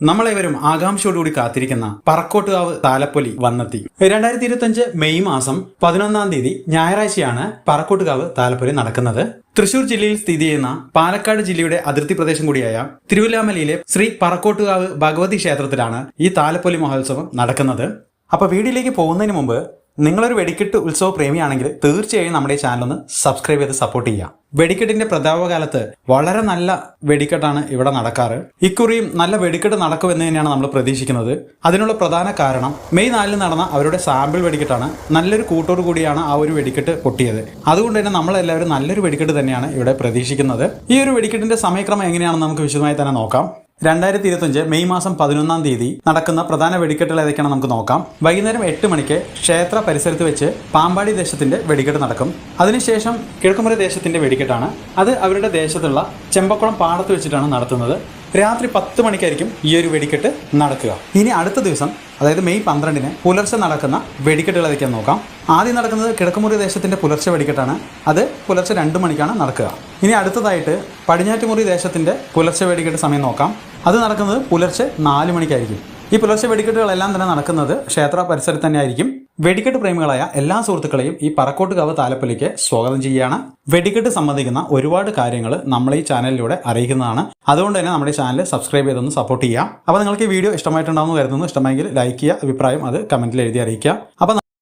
നമ്മളേവരും ആകാംക്ഷയോടുകൂടി കാത്തിരിക്കുന്ന പറക്കോട്ടുകാവ് താലപ്പൊലി വന്നെത്തി. രണ്ടായിരത്തി ഇരുപത്തി മെയ് മാസം പതിനൊന്നാം തീയതി ഞായറാഴ്ചയാണ് പറക്കോട്ടുകാവ് താലപ്പൊലി നടക്കുന്നത്. തൃശൂർ ജില്ലയിൽ സ്ഥിതി ചെയ്യുന്ന പാലക്കാട് ജില്ലയുടെ അതിർത്തി പ്രദേശം കൂടിയായ തിരുവല്ലാമലയിലെ ശ്രീ പറക്കോട്ടുകാവ് ഭഗവതി ക്ഷേത്രത്തിലാണ് ഈ താലപ്പൊലി മഹോത്സവം നടക്കുന്നത്. അപ്പൊ വീടിലേക്ക് പോകുന്നതിന് മുമ്പ് നിങ്ങളൊരു വെടിക്കെട്ട് ഉത്സവ പ്രേമിയാണെങ്കിൽ തീർച്ചയായും നമ്മുടെ ചാനൽ ഒന്ന് സബ്സ്ക്രൈബ് ചെയ്ത് സപ്പോർട്ട് ചെയ്യുക. വെടിക്കെട്ടിന്റെ പ്രതാപകാലത്ത് വളരെ നല്ല വെടിക്കെട്ടാണ് ഇവിടെ നടക്കാറ്. ഇക്കുറിയും നല്ല വെടിക്കെട്ട് നടക്കുമെന്ന് തന്നെയാണ് നമ്മൾ പ്രതീക്ഷിക്കുന്നത്. അതിനുള്ള പ്രധാന കാരണം മെയ് നാലിന് നടന്ന അവരുടെ സാമ്പിൾ വെടിക്കെട്ടാണ്. നല്ലൊരു കൂട്ടോട് കൂടിയാണ് ആ ഒരു വെടിക്കെട്ട് പൊട്ടിയത്. അതുകൊണ്ട് തന്നെ നമ്മളെല്ലാവരും നല്ലൊരു വെടിക്കെട്ട് തന്നെയാണ് ഇവിടെ പ്രതീക്ഷിക്കുന്നത്. ഈ ഒരു വെടിക്കെട്ടിന്റെ സമയക്രമം എങ്ങനെയാണെന്ന് നമുക്ക് വിശദമായി തന്നെ നോക്കാം. രണ്ടായിരത്തി ഇരുപത്തഞ്ച് മെയ് മാസം പതിനൊന്നാം തീയതി നടക്കുന്ന പ്രധാന വെടിക്കെട്ടുകൾ ഏതൊക്കെയാണ് നമുക്ക് നോക്കാം. വൈകുന്നേരം എട്ട് മണിക്ക് ക്ഷേത്ര പരിസരത്ത് വെച്ച് പാമ്പാടി ദേശത്തിന്റെ വെടിക്കെട്ട് നടക്കും. അതിനുശേഷം കിഴക്കുമുറി ദേശത്തിന്റെ വെടിക്കെട്ടാണ്. അത് അവരുടെ ദേശത്തുള്ള ചെമ്പക്കുളം പാടത്ത് വെച്ചിട്ടാണ് നടത്തുന്നത്. രാത്രി പത്ത് മണിക്കായിരിക്കും ഈ ഒരു വെടിക്കെട്ട് നടക്കുക. ഇനി അടുത്ത ദിവസം അതായത് മെയ് പന്ത്രണ്ടിന് പുലർച്ചെ നടക്കുന്ന വെടിക്കെട്ടുകൾ ഏതൊക്കെയാണ് നോക്കാം. ആദ്യം നടക്കുന്നത് കിഴക്കുമുറി ദേശത്തിന്റെ പുലർച്ചെ വെടിക്കെട്ടാണ്. അത് പുലർച്ചെ രണ്ട് മണിക്കാണ് നടക്കുക. ഇനി അടുത്തതായിട്ട് പടിഞ്ഞാറ്റുമുറി ദേശത്തിന്റെ പുലർച്ചെ വെടിക്കെട്ട് സമയം നോക്കാം. അത് നടക്കുന്നത് പുലർച്ചെ നാല് മണിക്കായിരിക്കും. ഈ പുലർച്ചെ വെടിക്കെട്ടുകളെല്ലാം തന്നെ നടക്കുന്നത് ക്ഷേത്ര പരിസരത്ത് തന്നെ ആയിരിക്കും വെടിക്കെട്ട് പ്രേമികളായ എല്ലാ സുഹൃത്തുക്കളെയും ഈ പറക്കോട്ടുകാവ് താലപ്പൊലിക്ക് സ്വാഗതം ചെയ്യുകയാണ്. വെടിക്കെട്ട് സംബന്ധിക്കുന്ന ഒരുപാട് കാര്യങ്ങൾ നമ്മൾ ഈ ചാനലിലൂടെ അറിയിക്കുന്നതാണ്. അതുകൊണ്ട് തന്നെ നമ്മുടെ ചാനൽ സബ്സ്ക്രൈബ് ചെയ്തൊന്ന് സപ്പോർട്ട് ചെയ്യാം അപ്പോൾ നിങ്ങൾക്ക് ഈ വീഡിയോ ഇഷ്ടമായിട്ടുണ്ടാവുമെന്ന് കരുതുന്നു. ഇഷ്ടമെങ്കിൽ ലൈക്ക് ചെയ്യുക അഭിപ്രായം അത് കമന്റിൽ എഴുതി അറിയിക്കുക. അപ്പോൾ